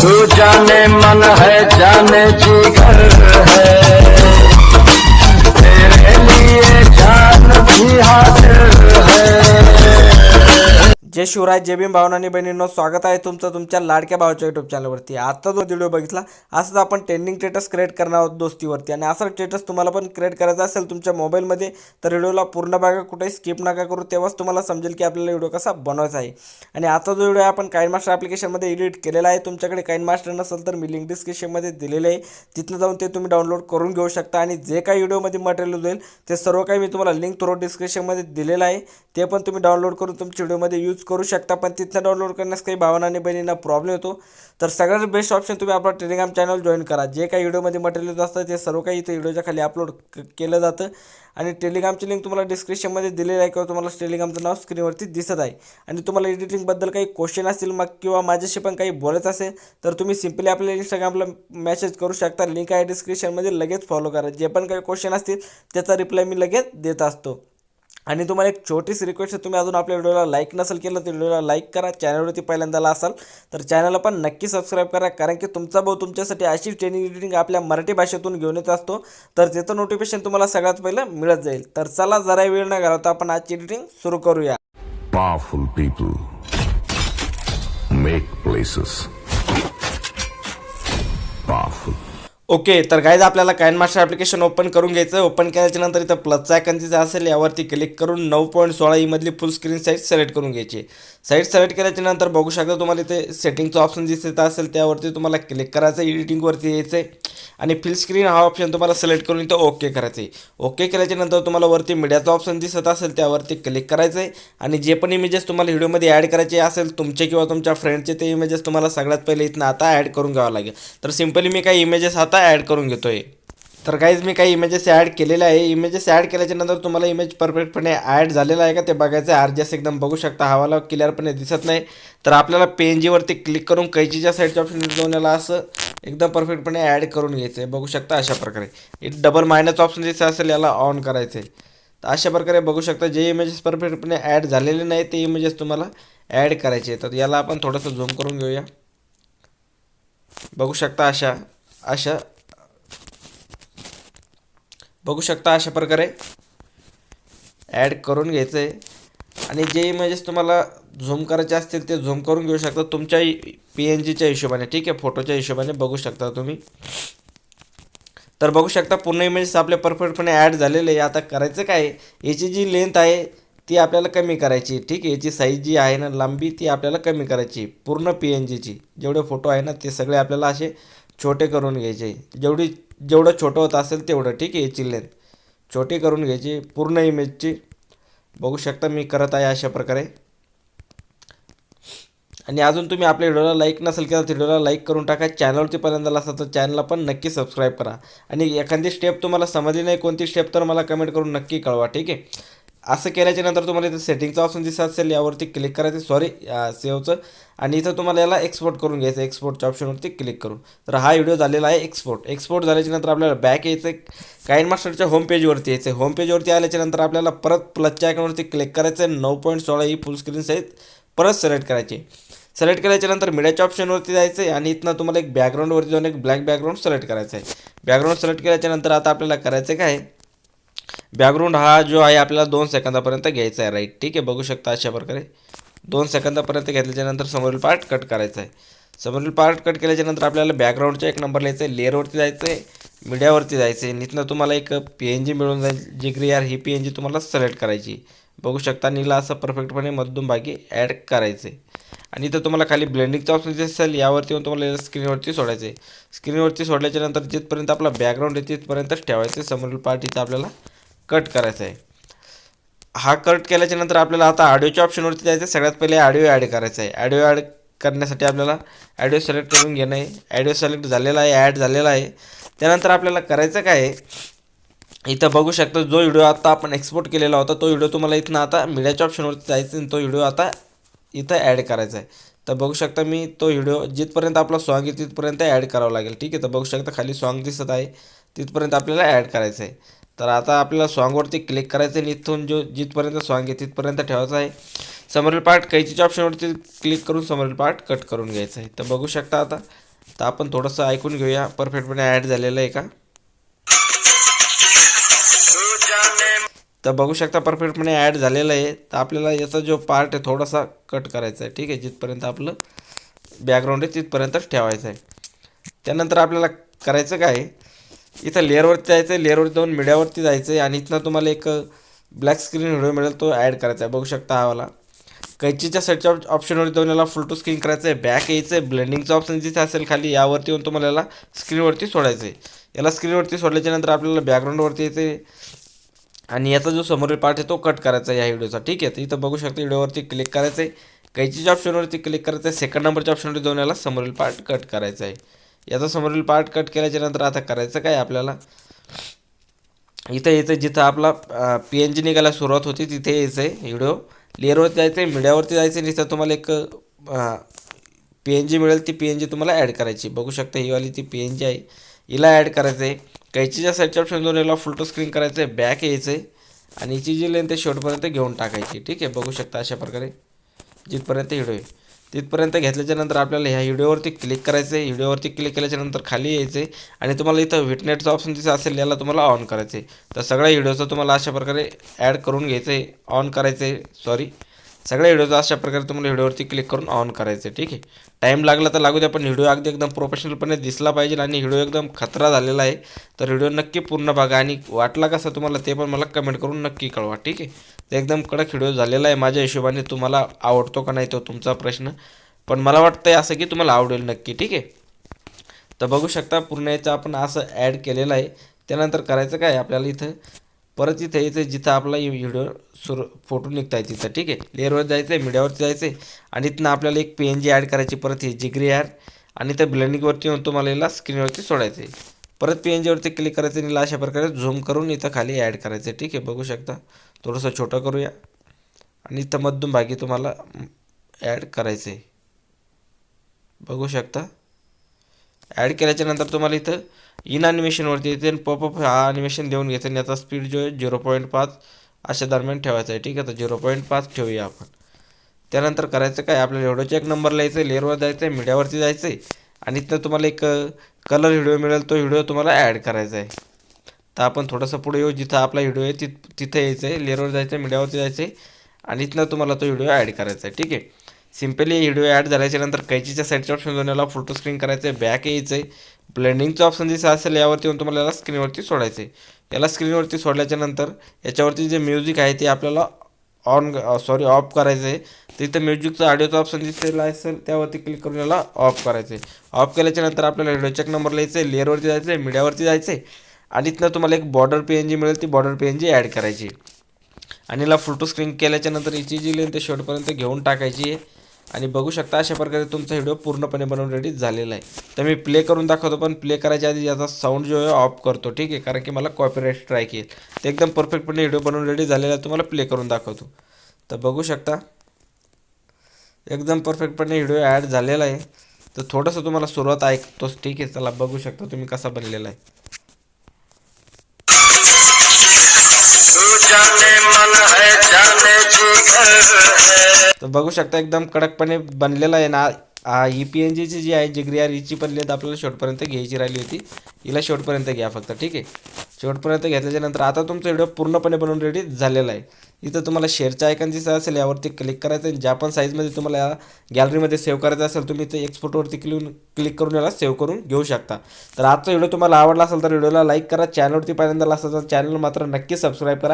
तू जाने मन है जाने जिगर है। तेरे लिए जान भी हाजिर है। जय शिवराय जय भीम भावनानी बहिणींनो स्वागत आहे तुमचं तुमच्या लाडक्या भावाच्या युट्यूब चॅनलवरती आता जो व्हिडिओ बघितला असंच आपण ट्रेंडिंग स्टेटस क्रिएट करणार आहोत दोस्तीवरती. आणि असा स्टेटस तुम्हाला पण क्रिएट करायचा असेल तुमच्या मोबाईलमध्ये तर व्हिडिओला पूर्ण बघा कुठेही स्किप नका करू तेव्हाच तुम्हाला समजेल की आपल्याला व्हिडिओ कसा बनवायचा आहे. आणि आता जो व्हिडिओ आपण काइन मास्टर ॲप्लिकेशनमध्ये एडिट केलेला आहे. तुमच्याकडे काइन मास्टर नसेल तर मी लिंक डिस्क्रिप्शनमध्ये दिलेले आहे. तिथनं जाऊन ते तुम्ही डाउनलोड करून घेऊ शकता. आणि जे काही व्हिडिओमध्ये मटेरियल जाईल ते सर्व काही मी तुम्हाला लिंक थ्रो डिस्क्रिप्शनमध्ये दिलेलं आहे. ते पण तुम्ही डाउनलोड करून तुमच्या व्हिडिओमध्ये यूज करू शकता पण तिथनं डाउनलोड करण्यास काही भावना आणि बहिणींना प्रॉब्लेम येतो. तर सगळ्यात बेस्ट ऑप्शन तुम्ही आपला टेलिग्राम चॅनल जॉईन करा. जे काही व्हिडिओमध्ये मटेरियल असतं ते सर्व काही इथे व्हिडिओच्या खाली अपलोड केलं जातं. आणि टेलिग्रामची लिंक तुम्हाला डिस्क्रिप्शनमध्ये दिलेली आहे किंवा तुम्हाला टेलिग्रामचं नाव स्क्रीनवरती दिसत आहे. आणि तुम्हाला एडिटिंगबद्दल काही क्वेश्चन असतील मग किंवा माझ्याशी पण काही बोलायचं असेल तर तुम्ही सिम्पली आपल्या इंस्टाग्रामला मेसेज करू शकता. लिंक आहे डिस्क्रिप्शनमध्ये लगेच फॉलो करा. जे पण काही क्वेश्चन असतील त्याचा रिप्लाय मी लगेच देत असतो. आणि तुम्हाला एक छोटीशी रिक्वेस्ट आहे तुम्ही अजून आपल्या व्हिडिओला लाईक नसेल केलं तर व्हिडिओला लाईक करा चॅनलवरती पहिल्यांदाला असाल तर चॅनलला पण नक्की सबस्क्राईब करा कारण की तुमचा भाऊ तुमच्यासाठी अशी ट्रेनिंग एडिटिंग आपल्या मराठी भाषेतून घेऊन येत असतो तर त्याचं नोटिफिकेशन तुम्हाला सगळ्यात पहिलं मिळत जाईल. तर चला जरा वेळ न घालवता आपण आजची एडिटिंग सुरू करूया. Powerful people make places powerful okay तर गाईज आपल्याला कायन मास्टर ॲप्लिकेशन ओपन करून घ्यायचं आहे. ओपन केल्याच्यानंतर इथं प्लसचा आयकन तिथं असेल यावरती क्लिक करून नऊ पॉईंट सोळा ईमधली फुल स्क्रीन साईट सिलेक्ट करून घ्यायची साईट सिलेक्ट केल्याच्यानंतर बघू शकता तुम्हाला इथे सेटिंगचं ऑप्शन दिसत असेल त्यावरती तुम्हाला क्लिक करायचं एडिटिंगवरती यायचं आहे. आणि फिल स्क्रीन हा ऑप्शन तुम्हाला सिलेक्ट करून इथं ओके करायचं आहे. ओके केल्याच्यानंतर तुम्हाला वरती मीडियाचं ऑप्शन दिसत असेल त्यावरती क्लिक करायचं आहे. आणि जे पण इमेजेस तुम्हाला व्हिडिओमध्ये ॲड करायचे असेल तुमचे किंवा तुमच्या फ्रेंडचे ते इमेजेस तुम्हाला सगळ्यात पहिले इथनं आता ॲड करून घ्यावं लागेल. तर सिम्पली मी काही इमेजेस आता ॲड करून घेतो आहे तर काहीच मी काही इमेजेस ॲड केलेले आहे. इमेजेस ॲड केल्याच्यानंतर तुम्हाला इमेज परफेक्टपणे ॲड झालेला आहे का ते बघायचं आहे. आरजेस एकदम बघू शकता. हवाला क्लिअरपणे दिसत नाही. तर आपल्याला पेनजीवरती क्लिक करून कैचीच्या साईडच्या ऑप्शन जाऊन याला असं एकदम परफेक्टपणे ॲड करून घ्यायचं आहे बघू शकता अशा प्रकारे. एक डबल मायनस ऑप्शन दिसत असेल याला ऑन करायचं आहे तर अशा प्रकारे बघू शकता जे इमेजेस परफेक्टपणे ॲड झालेले नाही ते इमेजेस तुम्हाला ॲड करायचे तर याला आपण थोडंसं झूम करून घेऊया. बघू शकता अशा अशा बघू शकता अशा प्रकारे ॲड करून घ्यायचं आहे आणि जे इमेजेस तुम्हाला झूम करायचे असतील ते झूम करून घेऊ शकता. तुमच्या पी एन जीच्या हिशोबाने ठीक आहे? फोटोच्या हिशोबाने बघू शकता तुम्ही. तर बघू शकता पूर्ण इमेजेस आपले परफेक्टपणे ॲड झालेले आहे. आता करायचं काय याची जी लेंथ आहे ती आपल्याला कमी करायची. ठीक आहे? याची साईज जी आहे ना लांबी ती आपल्याला कमी करायची. पूर्ण पी एन जीची जेवढे फोटो आहे ना ते सगळे आपल्याला असे छोटे करून घ्यायचे. जेवढी जेवढं छोटं होत असेल तेवढं ठीक आहे याची लेंथ छोटी करून घ्यायची पूर्ण इमेजची बघू शकता मी करत आहे अशा प्रकारे. आणि अजून तुम्ही आपल्या व्हिडिओला लाईक नसेल केला तर व्हिडिओला लाईक करून टाका. चॅनलवरती पर्यंत असाल तर चॅनलला पण नक्की सबस्क्राईब करा. आणि एखादी स्टेप तुम्हाला समजली नाही कोणती स्टेप तर मला कमेंट करून नक्की कळवा ठीक आहे? असं केल्याच्यानंतर तुम्हाला इथं सेटिंगचा ऑप्शन दिसत असेल यावरती क्लिक करायचं सॉरी सेवचं आणि इथं तुम्हाला याला एक्सपोर्ट करून घ्यायचं एक्सपोर्टच्या ऑप्शनवरती क्लिक करून. तर हा व्हिडिओ झालेला आहे एक्सपोर्ट एक्सपोर्ट झाल्याच्यानंतर आपल्याला बॅक यायचं आहे काइन मास्टरच्या होम पेजवरती यायचं आहे होम पेजवरती आल्याच्यानंतर आपल्याला परत प्लसच्या आयकॉनवरती क्लिक करायचं आहे नऊ पॉईंट सोळा ही फुल स्क्रीन साईज परत सिलेक्ट करायची. सिलेक्ट केल्याच्यानंतर मिडियाच्या मीडियाच्या ऑप्शनवरती जायचं आहे आणि इथनं तुम्हाला एक बॅकग्राऊंडवरती जाऊन एक ब्लॅक बॅकग्राऊंड सिलेक्ट करायचं आहे बॅकग्राऊंड सिलेक्ट केल्याच्यानंतर आता आपल्याला करायचं काय? बॅकग्राऊंड हा जो आहे आपल्याला दोन सेकंदापर्यंत घ्यायचा आहे राईट ठीक आहे बघू शकता अशा प्रकारे. दोन सेकंदापर्यंत घेतल्याच्यानंतर समोरील पार्ट कट करायचा आहे. समोरील पार्ट कट केल्याच्यानंतर आपल्याला बॅकग्राऊंडचा एक नंबर लिहायचा आहे लेअरवरती जायचं आहे मीडियावरती जायचं आहे. नितनं तुम्हाला एक पी एन जी मिळून जाईल जी क्रियार ही पी एन जी तुम्हाला सिलेक्ट करायची बघू शकता नीला असं परफेक्टपणे मधून भागी ॲड करायचं आहे. आणि इथं तुम्हाला खाली ब्लेंडिंगचा ऑप्शन दिसेल यावरती येऊन तुम्हाला स्क्रीनवरती सोडायचं आहे. स्क्रीनवरती सोडल्याच्यानंतर जिथपर्यंत आपला बॅकग्राऊंड आहे तिथपर्यंतच ठेवायचं आहे. समोरील पार्ट इथं आपल्याला कट करायचा आहे. हा कट केल्याच्यानंतर आपल्याला आता ऑडिओच्या ऑप्शनवरती जायचं आहे. सगळ्यात पहिले ऑडिओ ॲड करायचा आहे. ऑडिओ ॲड करण्यासाठी आपल्याला ॲडिओ सिलेक्ट करून घेणं आहे. ॲडिओ सिलेक्ट झालेला आहे ॲड झालेला आहे. त्यानंतर आपल्याला करायचं काय आहे? इथं बघू शकता जो व्हिडिओ आता आपण एक्सपोर्ट केलेला होता तो व्हिडिओ तुम्हाला इथनं आता मीडियाच्या ऑप्शनवरती जायचं आणि तो व्हिडिओ आता इथं ॲड करायचा आहे. तर बघू शकता मी तो व्हिडिओ जिथपर्यंत आपला सॉन्ग आहे तिथपर्यंत ॲड करावा लागेल. ठीक आहे तर बघू शकता खाली सॉन्ग दिसत आहे. तिथपर्यंत आपल्याला ॲड करायचं आहे. तर आता आपल्याला सॉन्गवरती क्लिक करायचं आहे आणि इथून जो जिथपर्यंत सॉन्ग आहे तिथपर्यंत ठेवायचं आहे. समोरील पार्ट कैचीच्या ऑप्शनवरती क्लिक करून समोरील पार्ट कट करून घ्यायचं आहे. तर बघू शकता आता. तर आपण थोडंसं ऐकून घेऊया. परफेक्टपणे ॲड झालेलं आहे का? तर बघू शकता परफेक्टपणे ॲड झालेलं आहे. तर आपल्याला याचा जो पार्ट आहे थोडासा कट करायचा आहे. ठीक आहे? जिथपर्यंत आपलं बॅकग्राऊंड आहे तिथपर्यंतच ठेवायचं आहे. त्यानंतर आपल्याला करायचं काय आहे, इथं लेअरवरती जायचं आहे लेअरवरती जाऊन मीडियावरती जायचं आहे आणि इथनं तुम्हाला एक ब्लॅक स्क्रीन व्हिडिओ मिळेल तो ॲड करायचा आहे. बघू शकता हा वाला. कैचीच्या सेटच्या ऑप्शनवर जाऊन याला फुल टू स्क्रीन करायचं आहे बॅक यायचं आहे ब्लेंडिंगचं ऑप्शन जिथे असेल खाली यावरती येऊन तुम्हाला याला स्क्रीनवरती सोडायचं आहे याला स्क्रीनवरती सोडल्याच्यानंतर आपल्याला बॅकग्राऊंडवरती यायचं आहे आणि याचा जो समोरील पार्ट आहे तो कट करायचा आहे या व्हिडिओचा ठीक आहे? तर इथं बघू शकता व्हिडिओवरती क्लिक करायचं आहे कैचीच्या ऑप्शनवरती क्लिक करायचं आहे सेकंड नंबरच्या ऑप्शनवरती जाऊन याला समोरील पार्ट कट करायचा आहे. याचा समोरील पार्ट कट केल्याच्यानंतर आता करायचं काय आपल्याला? इथं यायचं जिथं आपला पी एन जी निघायला सुरुवात होती तिथे यायचं आहे व्हिडिओ लेअरवरती जायचं आहे मीडियावरती जायचं आहे तिथं तुम्हाला एक पी एन जी मिळेल ती पी एन जी तुम्हाला ॲड करायची. बघू शकता ही वाली ती पी एन जी आहे. हिला ॲड करायचं आहे कैचीच्या साईडच्या ऑप्शन जाऊन याला फुल स्क्रीन करायचं आहे बॅक यायचं आहे आणि हिची जी लेंथ आहे शेवटपर्यंत घेऊन टाकायची. ठीक आहे बघू शकता अशा प्रकारे जिथपर्यंत व्हिडिओ आहे. तिथपर्यंत घेतल्याच्या नंतर आपल्याला ह्या व्हिडिओवरती क्लिक करायचं आहे व्हिडिओवरती क्लिक केल्याच्यानंतर खाली यायचे आणि तुम्हाला इथं व्हिटनेटचं ऑप्शन जिथं असेल याला तुम्हाला ऑन करायचं आहे तर सगळ्या व्हिडिओचं तुम्हाला अशा प्रकारे ॲड करून घ्यायचं आहे ऑन करायचं आहे सॉरी सगळ्या व्हिडिओचा अशा प्रकारे तुम्हाला व्हिडिओवरती क्लिक करून ऑन करायचं आहे ठीक आहे? टाईम लागला तर लागू द्या पण व्हिडिओ अगदी एकदम प्रोफेशनलपणे दिसला पाहिजे आणि व्हिडिओ एकदम खतरा झालेला आहे. तर व्हिडिओ नक्की पूर्ण बघा आणि वाटला कसा तुम्हाला ते पण मला कमेंट करून नक्की कळवा ठीक आहे? एकदम कडक व्हिडिओ झालेला आहे माझ्या हिशोबाने तुम्हाला आवडतो का नाही तो तुमचा प्रश्न. पण मला वाटतं असं की तुम्हाला आवडेल नक्की ठीक आहे? तर बघू शकता पूर्ण याचा आपण असं ॲड केलेलं आहे. त्यानंतर करायचं काय आपल्याला इथं? परत इथं इथे जिथं आपला व्हिडिओ सुरू फोटो निघता आहे तिथं ठीक आहे? लेअरवर जायचं आहे मीडियावरती जायचं आहे आणि इथनं आपल्याला एक पी एन जी ॲड करायची परत ही जिग्री ॲड आणि त्या ब्लेंडिंगवरती येऊन तुम्हाला याला स्क्रीनवरती सोडायचं आहे परत पी एन जीवरती क्लिक करायचं आणि याला अशा प्रकारे झूम करून इथं खाली ॲड करायचं आहे ठीक आहे? बघू शकता. थोडंसं छोटं करूया. आणि इथं मध्यम भागी तुम्हाला ॲड करायचं आहे बघू शकता. ॲड केल्याच्यानंतर तुम्हाला इथं इन ॲनिमेशनवरती येते आणि पॉपअप हा ॲनिमेशन देऊन घेते आणि याचा स्पीड जो आहे झिरो पॉईंट पाच अशा दरम्यान ठेवायचा आहे. ठीक आहे तर झिरो पॉईंट पाच ठेवूया आपण. त्यानंतर करायचं काय? आपल्याला व्हिडिओच्या एक नंबरला यायचं आहे लेअरवर जायचं आहे मीडियावरती जायचं आहे आणि इथं तुम्हाला एक कलर व्हिडिओ मिळेल तो व्हिडिओ तुम्हाला ॲड करायचा आहे. तर आपण थोडंसं पुढे येऊ जिथं आपला व्हिडिओ आहे तिथ तिथं यायचं आहे लेअरवर जायचं आहे मीडियावरती जायचं आहे आणि इथनं तुम्हाला तो व्हिडिओ ॲड करायचा आहे. ठीक आहे? सिम्पली व्हिडिओ ॲड झाल्याच्यानंतर कैचीच्या साईडच्या ऑप्शन जाऊन याला फोटो स्क्रीन करायचं आहे बॅक यायचं आहे ब्लेंडिंगचं ऑप्शन जसं असेल यावरती येऊन तुम्हाला याला स्क्रीनवरती सोडायचं आहे याला स्क्रीनवरती सोडल्याच्यानंतर याच्यावरती जे म्युझिक आहे ते आपल्याला ऑन सॉरी ऑफ करायचं आहे तिथं म्युझिकचं ऑडिओचं ऑप्शन दिसेल असेल त्यावरती क्लिक करून याला ऑफ करायचं आहे ऑफ केल्याच्यानंतर आपल्याला व्हिडिओ चेक नंबर लिहायचं आहे लेअरवरती जायचं आहे मीडियावरती जायचं आहे आणि इथनं तुम्हाला एक बॉर्डर पी एन जी मिळेल ती border P N G add करायची. आणि याला फोटो स्क्रीन केल्याच्यानंतर याची जी लेन ते शेवटपर्यंत घेऊन टाकायची आहे. आणि बघू शकता अशा प्रकारे तुमचा व्हिडिओ पूर्णपणे बनवून रेडी झालेला आहे. तर मी प्ले करून दाखवतो पण प्ले करायच्या आधी याचा साऊंड जो आहे ऑफ करतो ठीक आहे? कारण की मला कॉपीराईट स्ट्राईक येईल. ते एकदम परफेक्टपणे व्हिडिओ बनवून रेडी झालेला आहे तुम्हाला प्ले करून दाखवतो. तर बघू शकता एकदम परफेक्टपणे व्हिडिओ ॲड झालेला आहे. तर थोडंसं तुम्हाला सुरुवात ऐकतोच ठीक आहे? चला बघू शकता तुम्ही कसा बनलेला आहे. तर बघू शकता एकदम कडकपणे बनलेला आहे ना. ही ई पी एन जीची जी आहे जिगरी आर हिची पण लिहित आपल्याला शेवटपर्यंत घ्यायची राहिली होती. हिला शेवटपर्यंत घ्या फक्त ठीक आहे? शेवटपर्यंत घेतल्याच्या नंतर आता तुमचा व्हिडिओ पूर्णपणे बनवून रेडी झालेला आहे. इथं तुम्हाला शेअरच्या आयकन दिसत असेल यावरती क्लिक करायचं आणि ज्या पण साईजमध्ये तुम्हाला या गॅलरीमध्ये सेव्ह करायचं असेल तुम्ही इथं एक्सपोर्टवरती क्लिक क्लिक करून याला सेव्ह करून घेऊ शकता. तर आजचा व्हिडिओ तुम्हाला आवडला असेल तर व्हिडिओला लाईक करा. चॅनलवरती पहिल्यांदा असेल तर चॅनल मात्र नक्की सबस्क्राईब करा.